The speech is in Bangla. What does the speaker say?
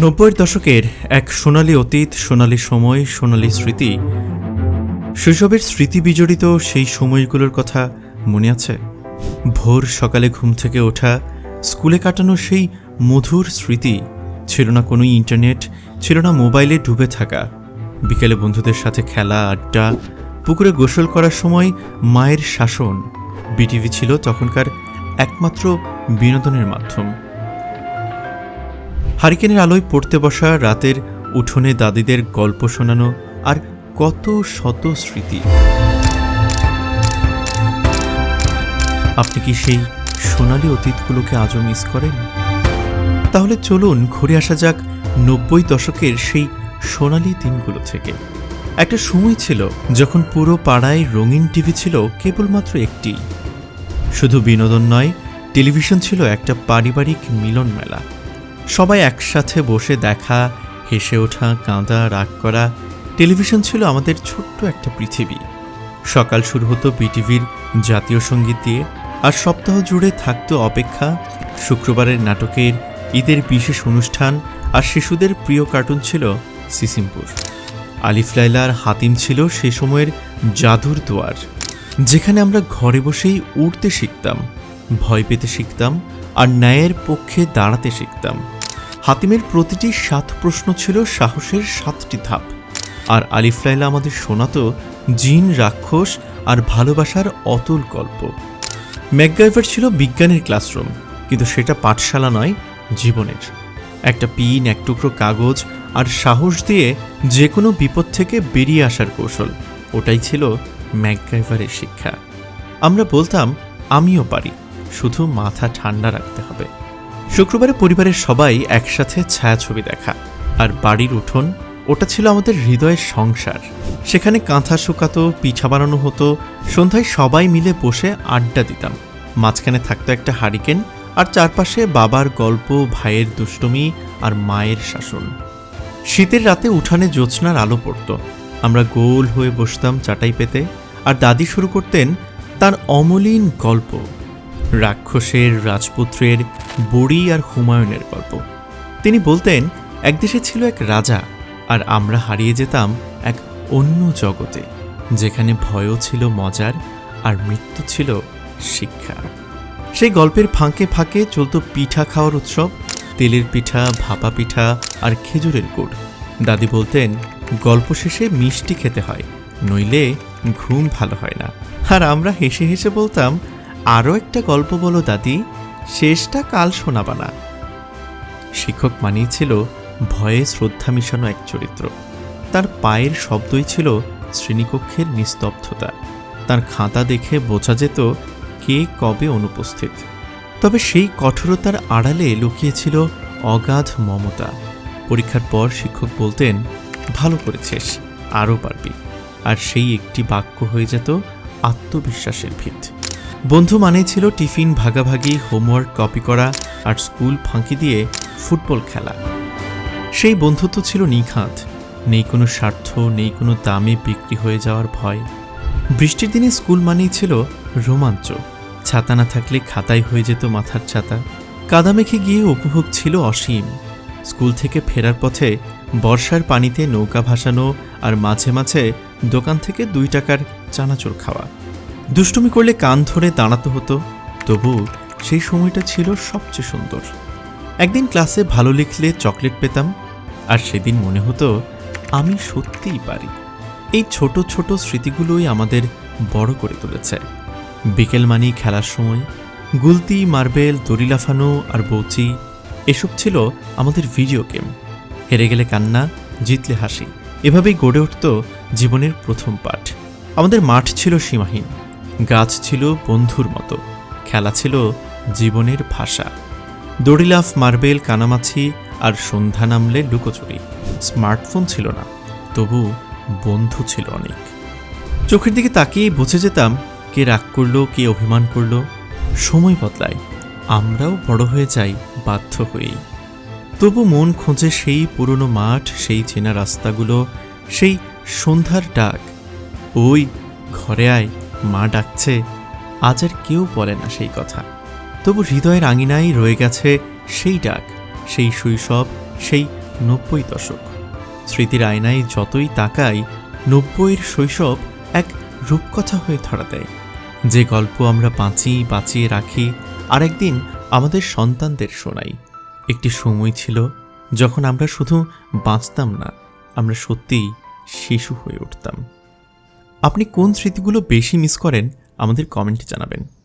নব্বইয়ের দশকের এক সোনালি অতীত, সোনালি সময়, সোনালি স্মৃতি। শৈশবের স্মৃতি বিজড়িত সেই সময়গুলোর কথা মনে আছে? ভোর সকালে ঘুম থেকে ওঠা, স্কুলে কাটানো সেই মধুর স্মৃতি ছিল না কোনো ইন্টারনেট, ছিল না মোবাইলে ডুবে থাকা। বিকেলে বন্ধুদের সাথে খেলা, আড্ডা, পুকুরে গোসল করার সময় মায়ের শাসন। বিটিভি ছিল তখনকার একমাত্র বিনোদনের মাধ্যম। হারিকেনের আলোয় পড়তে বসা রাতের উঠোনে দাদিদের গল্প শোনানো আর কত শত স্মৃতি। আপনি কি সেই সোনালি অতীতগুলোকে আজও মিস করেন? তাহলে চলুন ঘুরে আসা যাক নব্বই দশকের সেই সোনালি দিনগুলো থেকে। একটা সময় ছিল যখন পুরো পাড়ায় রঙিন টিভি ছিল কেবলমাত্র একটি। শুধু বিনোদন নয়, টেলিভিশন ছিল একটা পারিবারিক মিলন মেলা সবাই একসাথে বসে দেখা, হেসে ওঠা, কাঁদা, রাগ করা। টেলিভিশন ছিল আমাদের ছোট্ট একটা পৃথিবী। সকাল শুরু হতো বিটিভির জাতীয় সংগীত দিয়ে, আর সপ্তাহ জুড়ে থাকতো অপেক্ষা, শুক্রবারের নাটকের ঈদের বিশেষ অনুষ্ঠান, আর শিশুদের প্রিয় কার্টুন ছিল সিসিমপুর। আলিফ লাইলার হাতিম ছিল সে সময়ের জাদুর দুয়ার, যেখানে আমরা ঘরে বসেই উড়তে শিখতাম, ভয় পেতে শিখতাম, আর ন্যায়ের পক্ষে দাঁড়াতে শিখতাম। হাতিমের প্রতিটি সাত প্রশ্ন ছিল সাহসের সাতটি ধাপ। আর আলিফ লাইলা আমাদের শোনাতো জিন রাক্ষস আর ভালোবাসার অতুল গল্প। ম্যাকগাইভার ছিল বিজ্ঞানের ক্লাসরুম, কিন্তু সেটা পাঠশালা নয়, জীবনের। একটা পিন, এক টুকরো কাগজ আর সাহস দিয়ে যে কোনো বিপদ থেকে বেরিয়ে আসার কৌশল, ওটাই ছিল ম্যাকগাইভারের শিক্ষা। আমরা বলতাম, আমিও পারি, শুধু মাথা ঠান্ডা রাখতে হবে। শুক্রবারে পরিবারের সবাই একসাথে ছায়াছবি দেখা। আর বাড়ির উঠোন, ওটা ছিল আমাদের হৃদয়ের সংসার। সেখানে কাঁথা শুকাতো, পিঠা বানানো হতো, সন্ধ্যায় সবাই মিলে বসে আড্ডা দিতাম। মাঝখানে থাকতো একটা হারিকেন, আর চারপাশে বাবার গল্প, ভাইয়ের দুষ্টুমি আর মায়ের শাসন। শীতের রাতে উঠানে জ্যোৎস্নার আলো পড়তো। আমরা গোল হয়ে বসতাম চাটাই পেতে, আর দাদি শুরু করতেন তার অমলিন গল্প। রাক্ষসের, রাজপুত্রের, বড়ি আর হুমায়ুনের গল্প। তিনি বলতেন, এক দেশে ছিল এক রাজা আর আমরা হারিয়ে যেতাম এক অন্য জগতে, যেখানে ভয়ও ছিল মজার আর মৃত্যু ছিল শিক্ষা। সেই গল্পের ফাঁকে ফাঁকে চলতো পিঠা খাওয়ার উৎসব, তেলের পিঠা, ভাপা পিঠা আর খেজুরের গুড়। দাদি বলতেন, গল্প শেষে মিষ্টি খেতে হয়, নইলে ঘুম ভালো হয় না। আর আমরা হেসে হেসে বলতাম আরও একটা গল্প বলো দাদি, শেষটা কাল শোনাবা না। শিক্ষক মানেই ছিল ভয়ে শ্রদ্ধা মিশানো এক চরিত্র। তার পায়ের শব্দই ছিল শ্রেণীকক্ষের নিস্তব্ধতা। তার খাতা দেখে বোঝা যেত কে কবে অনুপস্থিত। তবে সেই কঠোরতার আড়ালে লুকিয়েছিল অগাধ মমতা। পরীক্ষার পর শিক্ষক বলতেন, ভালো করেছিস, আরও পারবি। আর সেই একটি বাক্য হয়ে যেত আত্মবিশ্বাসের ভিত। বন্ধু মানেই ছিল টিফিন, ভাগাভাগি, হোমওয়ার্ক, কপি করা আর স্কুল ফাঁকি দিয়ে ফুটবল খেলা। সেই বন্ধুত্ব ছিল নিখাত নেই কোনো স্বার্থ, নেই কোনো দামে বিক্রি হয়ে যাওয়ার ভয়। বৃষ্টির দিনে স্কুল মানেই ছিল রোমাঞ্চ। ছাতা না থাকলে খাতায় হয়ে যেত মাথার ছাতা। কাদা মেখে গিয়ে উপভোগ ছিল অসীম। স্কুল থেকে ফেরার পথে বর্ষার পানিতে নৌকা ভাসানো আর মাঝে মাঝে দোকান থেকে দুই টাকার চানাচুর খাওয়া। দুষ্টুমি করলে কান ধরে দাঁড়াতে হতো, তবু সেই সময়টা ছিল সবচেয়ে সুন্দর। একদিন ক্লাসে ভালো লিখলে চকলেট পেতাম, আর সেদিন মনে হতো আমি সত্যিই পারি। এই ছোট ছোট স্মৃতিগুলোই আমাদের বড় করে তুলেছে। বিকেল মানি খেলার সময়, গুলতি, মার্বেল, দড়ি লাফানো আর বৌচি, এসব ছিল আমাদের ভিডিও গেম। হেরে গেলে কান্না, জিতলে হাসি, এভাবেই গড়ে উঠত জীবনের প্রথম পাঠ। আমাদের মাঠ ছিল সীমাহীন। গাছ ছিল বন্ধুর মতো, খেলা ছিল জীবনের ভাষা। দড়িলাফ, মার্বেল, কানামাছি আর সন্ধ্যা নামলে লুকোচুরি। স্মার্টফোন ছিল না, তবু বন্ধু ছিল অনেক। চোখের দিকে তাকিয়ে বুঝে যেতাম, কে রাগ করল, কে অভিমান করল। সময় বদলায়, আমরাও বড় হয়ে যাই, বাধ্য হয়েই। তবু মন খোঁজে সেই পুরনো মাঠ, সেই চেনা রাস্তাগুলো, সেই সন্ধ্যার ডাক, ওই, ঘরে আয়। মা ডাকছে, আজ আর কেউ বলে না সেই কথা। তবু হৃদয়ের আঙিনায় রয়ে গেছে সেই ডাক, সেই শৈশব, সেই নব্বই দশক। স্মৃতির আয়নায় যতই তাকাই, নব্বইয়ের শৈশব এক রূপকথা হয়ে ধরা দেয়। যে গল্প আমরা বাঁচিয়ে বাঁচিয়ে রাখি আর একদিন আমাদের সন্তানদের শোনাই। একটি সময় ছিল যখন আমরা শুধু বাঁচতাম না, আমরা সত্যিই শিশু হয়ে উঠতাম। আপনি কোন স্মৃতিগুলো বেশি মিস করেন আমাদের কমেন্টে জানাবেন।